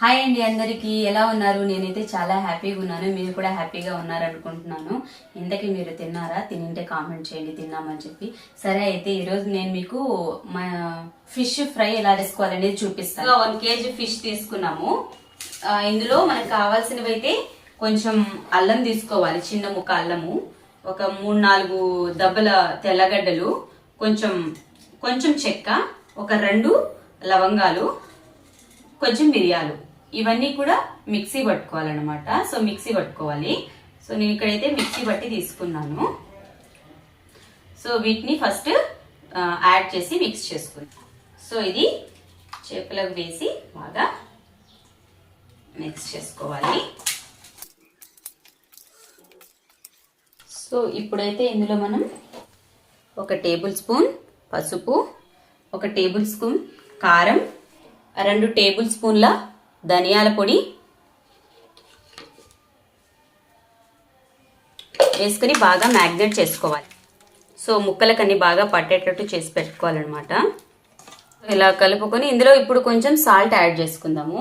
Hi అండి అందరికీ. ఎలా ఉన్నారు? నేనైతే చాలా హ్యాపీగా ఉన్నాను. మీరు కూడా హ్యాపీగా ఉన్నారనుకుంటున్నాను. ఇంతకీ మీరు తిన్నారా? తినింటే కామెంట్ చేయండి. తిన్నామని చెప్పి. సరే అయితే ఈరోజు నేను మీకు మా ఫిష్ ఫ్రై ఎలా చేసుకోవాలనేది చూపిస్తాను. వన్ కేజీ ఫిష్ తీసుకున్నాము. ఇందులో మనకు కావాల్సినవి అయితే కొంచెం అల్లం తీసుకోవాలి. చిన్న ముక్క అల్లము ఒక మూడు నాలుగు దెబ్బల తెల్లగడ్డలు కొంచెం కొంచెం చెక్క ఒక రెండు లవంగాలు కొంచెం మిరియాలు. ఇవన్నీ కూడా మిక్సీ పట్టుకోవాలన్నమాట. సో మిక్సీ పట్టుకోవాలి. సో నేను ఇక్కడైతే మిక్సీ పట్టి తీసుకున్నాను. సో వీటిని ఫస్ట్ యాడ్ చేసి మిక్స్ చేసుకుంటాం సో ఇది చేపలకు వేసి బాగా మిక్స్ చేసుకోవాలి. సో ఇప్పుడైతే ఇందులో మనం ఒక టేబుల్ స్పూన్ పసుపు ఒక టేబుల్ స్పూన్ కారం రెండు టేబుల్ స్పూన్ల ధనియాల పొడి. వేసుకొని బాగా మ్యాగ్నేట్ చేసుకోవాలి. సో ముక్కలకన్నీ బాగా పట్టేటట్టు చేసి పెట్టుకోవాలన్నమాట. ఇలా కలుపుకొని ఇందులో ఇప్పుడు కొంచెం సాల్ట్ యాడ్ చేసుకుందాము.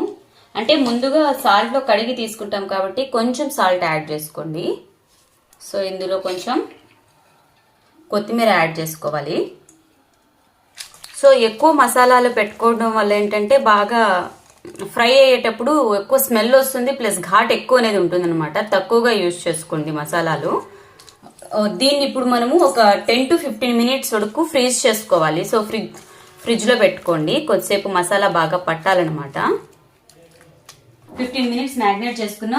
అంటే ముందుగా సాల్ట్లో కడిగి తీసుకుంటాం కాబట్టి కొంచెం సాల్ట్ యాడ్ చేసుకోండి. సో ఇందులో కొంచెం కొత్తిమీర యాడ్ చేసుకోవాలి. సో ఎక్కువ మసాలాలు పెట్టుకోవడం వల్ల ఏంటంటే బాగా ఫ్రై అయ్యేటప్పుడు ఎక్కువ స్మెల్ వస్తుంది ప్లస్ ఘాట్ ఎక్కువ అనేది ఉంటుంది అనమాట తక్కువగా యూజ్ చేసుకోండి మసాలాలు. దీన్ని ఇప్పుడు మనము ఒక టెన్ టు ఫిఫ్టీన్ మినిట్స్ వరకు ఫ్రీజ్ చేసుకోవాలి. సో ఫ్రిడ్జ్ ఫ్రిడ్జ్లో పెట్టుకోండి. కొద్దిసేపు మసాలా బాగా పట్టాలన్నమాట. ఫిఫ్టీన్ మినిట్స్ మ్యాగ్నేట్ చేసుకున్న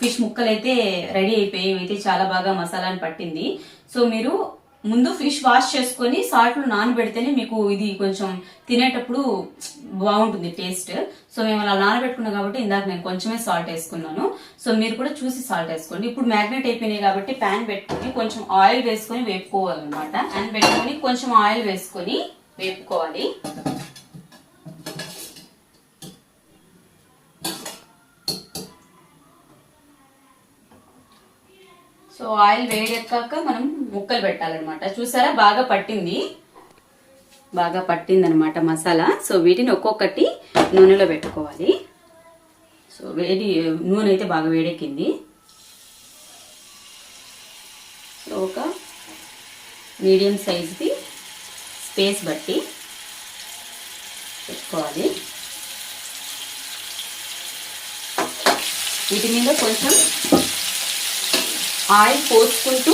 ఫిష్ ముక్కలు అయితే రెడీ అయిపోయాయి. అయితే చాలా బాగా మసాలాని పట్టింది. సో మీరు ముందు ఫిష్ వాష్ చేసుకొని సాల్ట్లో నానబెడితేనే మీకు ఇది కొంచెం తినేటప్పుడు బాగుంటుంది టేస్ట్. సో మేము అలా నానబెట్టుకున్నాం కాబట్టి ఇందాక నేను కొంచెమే సాల్ట్ వేసుకున్నాను. సో మీరు కూడా చూసి సాల్ట్ వేసుకోండి. ఇప్పుడు మ్యాగ్నెట్ అయిపోయినాయి కాబట్టి ప్యాన్ పెట్టుకొని కొంచెం ఆయిల్ వేసుకొని వేపుకోవాలన్నమాట. ప్యాన్ పెట్టుకొని కొంచెం ఆయిల్ వేసుకొని వేపుకోవాలి. సో ఆయిల్ వేడెక్కాక మనం ముక్కలు పెట్టాలన్నమాట. చూసారా? బాగా పట్టింది. బాగా పట్టింది అనమాట మసాలా. సో వీటిని ఒక్కొక్కటి నూనెలో పెట్టుకోవాలి. సో వేడి నూనె అయితే బాగా వేడెక్కింది. సో ఒక మీడియం సైజ్ది స్పేస్ బట్టి పెట్టుకోవాలి. వీటి మీద కొంచెం ఆయిల్ పోసుకుంటూ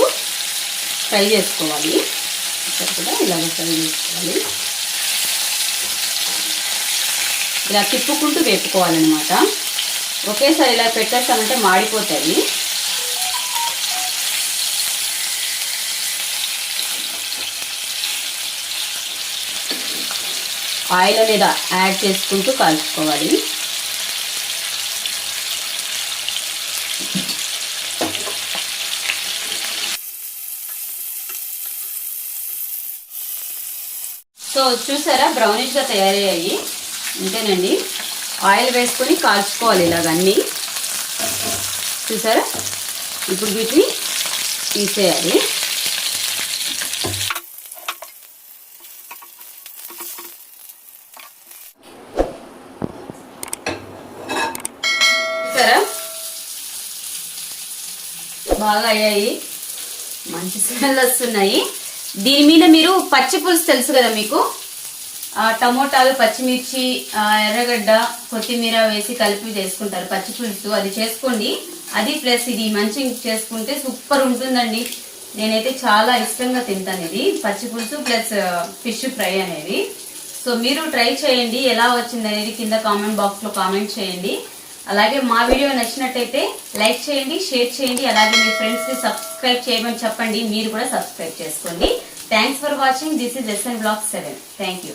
ఫ్రై చేసుకోవాలి. ఇక్కడ కూడా ఇలాగ ఫ్రై చేసుకోవాలి. ఇలా తిప్పుకుంటూ వేపుకోవాలన్నమాట. ఒకేసారి ఇలా పెట్టేస్తామంటే మాడిపోతాయి. ఆయిల్ అనేది యాడ్ చేసుకుంటూ కాల్చుకోవాలి సో చూసారా బ్రౌనిష్గా తయారయ్యాయి. అంతేనండి ఆయిల్ వేసుకొని కాల్చుకోవాలి ఇలాగన్నీ చూసారా? ఇప్పుడు వీటిని తీసేయాలి. చూసారా? బాగా అయ్యాయి. మంచి స్మెల్ వస్తున్నాయి. దీని మీద మీరు పచ్చి పులుసు తెలుసు కదా మీకు? టమోటాలు పచ్చిమిర్చి ఎర్రగడ్డ కొత్తిమీర వేసి కలిపి చేసుకుంటారు పచ్చి పులుసు. అది చేసుకోండి. అది ప్లస్ ఇది మంచి చేసుకుంటే సూపర్ ఉంటుందండి. నేనైతే చాలా ఇష్టంగా తింటాను ఇది. పచ్చి పులుసు ప్లస్ ఫిష్ ఫ్రై అనేది. సో మీరు ట్రై చేయండి. ఎలా వచ్చింది అనేది కింద కామెంట్ బాక్స్లో కామెంట్ చేయండి. అలాగే మా వీడియో నచ్చినట్టయితే లైక్ చేయండి షేర్ చేయండి అలాగే మీ ఫ్రెండ్స్కి సబ్స్క్రైబ్ చేయమని చెప్పండి. మీరు కూడా సబ్స్క్రైబ్ చేసుకోండి. Thanks for watching this is SN block seven thank you